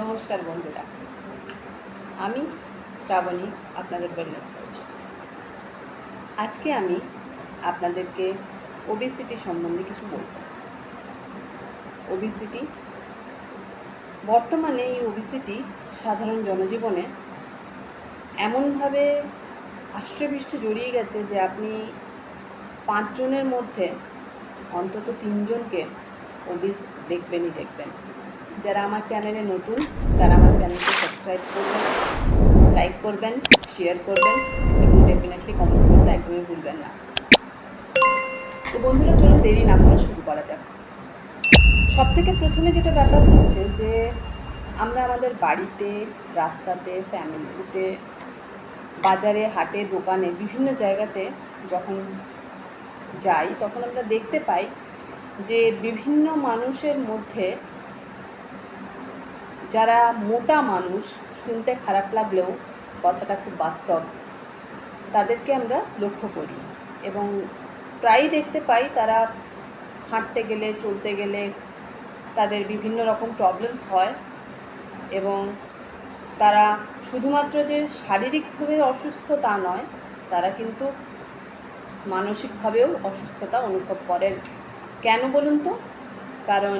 নমস্কার বন্ধুরা। আমি শ্রাবণী, আপনাদের ওয়েলনেস কোচ আজকে আমি আপনাদেরকে ওবেসিটি সম্বন্ধে কিছু বলব। ওবেসিটি বর্তমানে এই ওবেসিটি সাধারণ জনজীবনে এমনভাবে আষ্ট্রেপৃষ্ঠে জড়িয়ে গেছে যে আপনি পাঁচজনের মধ্যে অন্তত তিনজনকে ওবিস দেখবেনই দেখবেন। যারা আমার চ্যানেলে নতুন, তারা আমার চ্যানেলকে সাবস্ক্রাইব করবেন লাইক করবেন শেয়ার করবেন এবং ডেফিনেটলি কমেন্ট করতে একদমই ভুলবেন না। তো বন্ধুরা, চলুন দেরি না করে শুরু করা যাক। সব থেকে প্রথমে যেটা ব্যাপার হচ্ছে যে, আমরা আমাদের বাড়িতে, রাস্তাতে, ফ্যামিলিতে, বাজারে, হাটে, দোকানে, বিভিন্ন জায়গাতে যখন যাই, তখন আমরা দেখতে পাই যে বিভিন্ন মানুষের মধ্যে যারা মোটা মানুষ শুনতে খারাপ লাগলেও কথাটা খুব বাস্তব। তাদেরকে আমরা লক্ষ্য করি এবং প্রায়ই দেখতে পাই তারা হাঁটতে গেলে, চলতে গেলে তাদের বিভিন্ন রকম প্রবলেমস হয় এবং তারা শুধুমাত্র যে শারীরিকভাবে অসুস্থ তা নয়, তারা কিন্তু মানসিকভাবেও অসুস্থতা অনুভব করেন। কেন বলুন তো? কারণ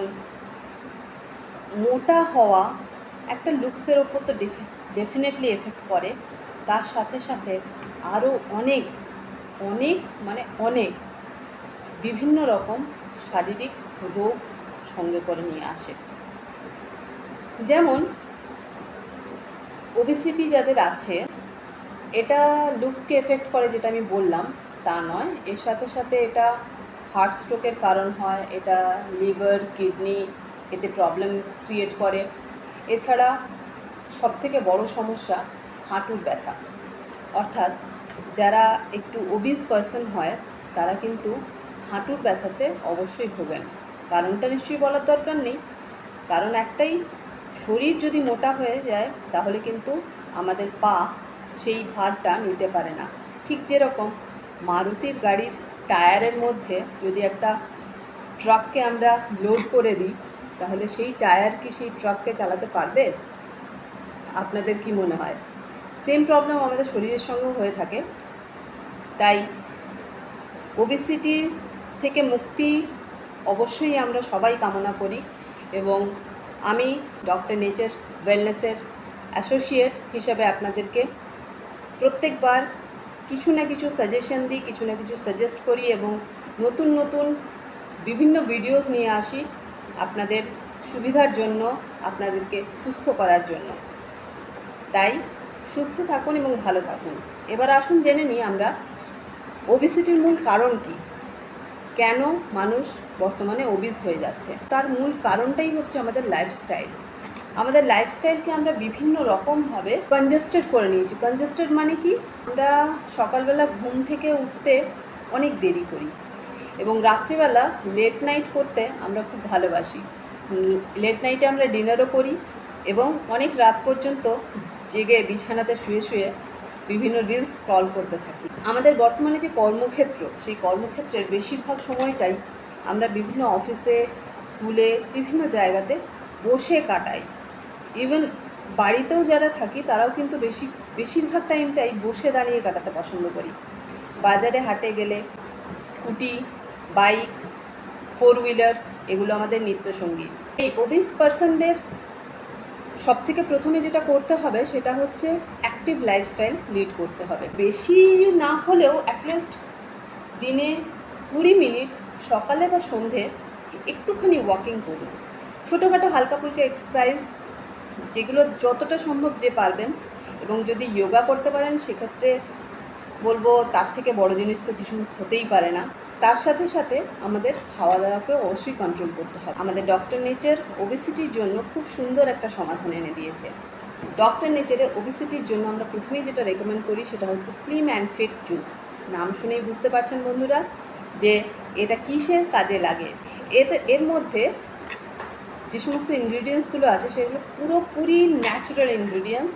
মোটা হওয়া একটা লুকসের ওপর তো ডেফিনেটলি এফেক্ট করে তার সাথে সাথে আরও অনেক অনেক মানে অনেক বিভিন্ন রকম শারীরিক রোগ সঙ্গে করে নিয়ে আসে। যেমন ওবিসিটি যাদের আছে, এটা লুকসকে এফেক্ট করে যেটা আমি বললাম, তা নয়। এর সাথে সাথে এটা হার্ট স্ট্রোকের কারণ হয়, এটা লিভার কিডনি এতে প্রবলেম ক্রিয়েট করে। এছাড়া সবথেকে বড় সমস্যা হাঁটুর ব্যথা। অর্থাৎ যারা একটু ওবিস পারসন হয়, তারা কিন্তু হাঁটুর ব্যথাতে অবশ্যই ভোগেন। কারণটা নিশ্চয়ই বলার দরকার নেই। কারণ একটাই, শরীর যদি মোটা হয়ে যায়, তাহলে কিন্তু আমাদের পা সেই ভারটা নিতে পারে না। ঠিক যেরকম মারুতির গাড়ির টায়ারের মধ্যে যদি একটা ট্রাককে আমরা লোড করে দিই তাহলে সেই টায়ার কি সেই ট্রাককে চালাতে পারবে? আপনাদের কি মনে হয়? সেম প্রবলেম আমাদের শরীরের সঙ্গেও হয়ে থাকে। তাই ওবিসিটি থেকে মুক্তি অবশ্যই আমরা সবাই কামনা করি এবং আমি ডক্টর নেচার ওয়েলনেসের অ্যাসোসিয়েট হিসাবে আপনাদেরকে প্রত্যেকবার কিছু না কিছু সাজেশন দিই, কিছু না কিছু সাজেস্ট করি এবং নতুন নতুন বিভিন্ন ভিডিওস নিয়ে আসি। আপনাদের সুবিধার জন্য, আপনাদেরকে সুস্থ করার জন্য। তাই সুস্থ থাকুন এবং ভালো থাকুন। এবার আসুন জেনে নিই আমরা ওবিসিটির মূল কারণ কি? কেন মানুষ বর্তমানে ওবিস হয়ে যাচ্ছে? তার মূল কারণটাই হচ্ছে আমাদের লাইফস্টাইল আমাদের লাইফস্টাইলকে আমরা বিভিন্ন রকমভাবে কনজেস্টেড করে নিয়েছি। কনজেস্টেড মানে কি? আমরা সকালবেলা ঘুম থেকে উঠতে অনেক দেরি করি। এবং রাত্রিবেলা লেট নাইট করতে আমরা খুব ভালোবাসি। লেট নাইটে আমরা ডিনারও করি এবং অনেক রাত পর্যন্ত জেগে বিছানাতে শুয়ে শুয়ে বিভিন্ন রিলস স্ক্রল করতে থাকি। আমাদের বর্তমানে যে কর্মক্ষেত্র, সেই কর্মক্ষেত্রের বেশিরভাগ সময়টাই আমরা বিভিন্ন অফিসে স্কুলে বিভিন্ন জায়গাতে বসে কাটাই। ইভেন বাড়িতেও যারা থাকি, তারাও কিন্তু বেশি, বেশিরভাগ টাইমটাই বসে দাঁড়িয়ে কাটাতে পছন্দ করি। বাজারে হাটে গেলে স্কুটি বাইক ফোর হুইলার এগুলো আমাদের নিত্যসঙ্গী। এই ওবিস পার্সনদের সব থেকে প্রথমে যেটা করতে হবে, সেটা হচ্ছে অ্যাক্টিভ লাইফস্টাইল লিড করতে হবে। বেশি না হলেও অ্যাটলিস্ট দিনে কুড়ি মিনিট সকালে বা সন্ধে একটুখানি ওয়াকিং করুন। ছোটোখাটো হালকা ফুলকা এক্সারসাইজ যেগুলো যতটা সম্ভব যে পারবেন এবং যদি যোগা করতে পারেন, সেক্ষেত্রে বলব তার থেকে বড় জিনিস তো কিছু হতেই পারে না। তার সাথে সাথে আমাদের খাওয়া দাওয়াকেও অবশ্যই কন্ট্রোল করতে হবে। আমাদের ডক্টর নেচার ওবেসিটির জন্য খুব সুন্দর একটা সমাধান এনে দিয়েছে। ডক্টর নেচারে ওবেসিটির জন্য আমরা প্রথমেই যেটা রেকমেন্ড করি সেটা হচ্ছে স্লিম অ্যান্ড ফিট জুস নাম শুনেই বুঝতে পারছেন বন্ধুরা যে এটা কিসের কাজে লাগে? এতে এর মধ্যে যে সমস্ত ইনগ্রিডিয়েন্টসগুলো আছে সেগুলো পুরোপুরি ন্যাচারাল ইনগ্রিডিয়েন্টস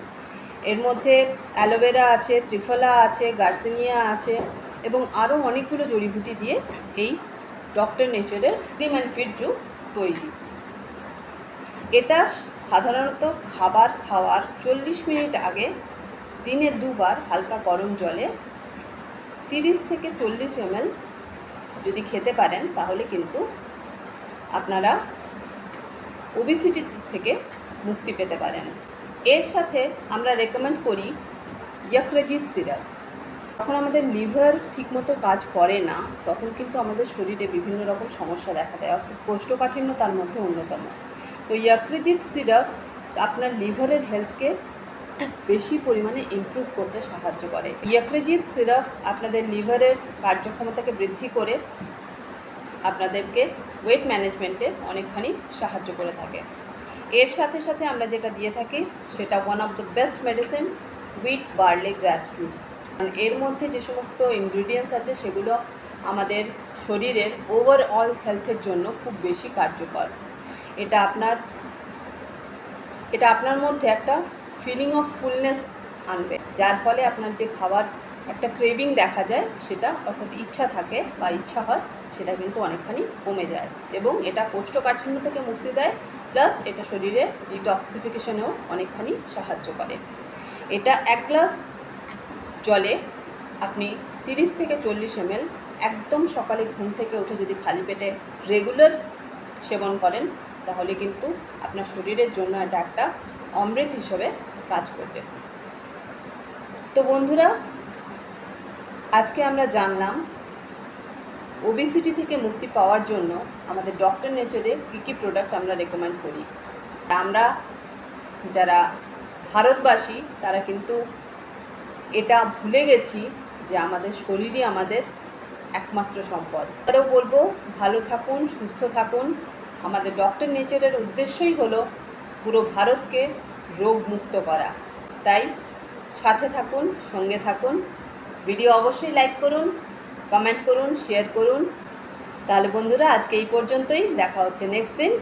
এর মধ্যে অ্যালোভেরা আছে ত্রিফলা আছে গার্সিনিয়া আছে। এবং আরও অনেকগুলো জড়িবুটি দিয়ে এই ডক্টর নেচারের ডিম অ্যান্ড ফিট জুস তৈরি। এটা সাধারণত খাবার খাওয়ার চল্লিশ মিনিট আগে, দিনে দুবার হালকা গরম জলে তিরিশ থেকে চল্লিশ এমএল যদি খেতে পারেন, তাহলে কিন্তু আপনারা ওবিসিটি থেকে মুক্তি পেতে পারেন। এর সাথে আমরা রেকমেন্ড করি ইয়ক্রজিৎ সিরাপ যখন আমাদের লিভার ঠিকমতো কাজ করে না, তখন কিন্তু আমাদের শরীরে বিভিন্ন রকম সমস্যা দেখা দেয়। অর্থাৎ কোষ্ঠকাঠিন্য তার মধ্যে অন্যতম। তো ইয়ক্রজিৎ সিরাপ আপনার লিভারের হেলথকে বেশি পরিমাণে ইমপ্রুভ করতে সাহায্য করে। ইয়ক্রজিৎ সিরাপ আপনাদের লিভারের কার্যক্ষমতাকে বৃদ্ধি করে, আপনাদেরকে ওয়েট ম্যানেজমেন্টে অনেকখানি সাহায্য করে থাকে। এর সাথে সাথে আমরা যেটা দিয়ে থাকি, সেটা one of the best medicine wheat barley grass juice এর মধ্যে যে সমস্ত ইনগ্রিডিয়েন্টস আছে, সেগুলো আমাদের শরীরের ওভারঅল হেলথের জন্য খুব বেশি কার্যকর। এটা আপনার এটা আপনার মধ্যে একটা ফিলিং অফ ফুলনেস আনবে, যার ফলে আপনার যে খাবার একটা ক্রেভিং দেখা যায়, সেটা অর্থাৎ ইচ্ছা থাকে বা ইচ্ছা হয়, সেটা কিন্তু অনেকখানি কমে যায় এবং এটা কোষ্ঠকাঠিন্য থেকে মুক্তি দেয় প্লাস এটা শরীরে ডিটক্সিফিকেশনেও অনেকখানি সাহায্য করে। এটা এক গ্লাস জলে আপনি তিরিশ থেকে চল্লিশ এমএল একদম সকালে ঘুম থেকে উঠে যদি খালি পেটে রেগুলার সেবন করেন, তাহলে কিন্তু আপনার শরীরের জন্য এটা একটা অমৃত হিসেবে কাজ করবে। তো বন্ধুরা, আজকে আমরা জানলাম ওবিসিটি থেকে মুক্তি পাওয়ার জন্য আমাদের ডক্টর নেচারে কী কী প্রোডাক্ট আমরা রেকমেন্ড করি। আমরা যারা ভারতবাসী, তারা কিন্তু এটা ভুলে গেছি যে আমাদের শরীরই আমাদের একমাত্র সম্পদ। আরও বলব, ভালো থাকুন, সুস্থ থাকুন। আমাদের ডক্টর নেচারের উদ্দেশ্যই হলো পুরো ভারতকে রোগ মুক্ত করা। তাই সাথে থাকুন, সঙ্গে থাকুন। ভিডিও অবশ্যই লাইক করুন, কমেন্ট করুন, শেয়ার করুন। তাহলে বন্ধুরা, আজকে এই পর্যন্তই। দেখা হচ্ছে নেক্সট দিন।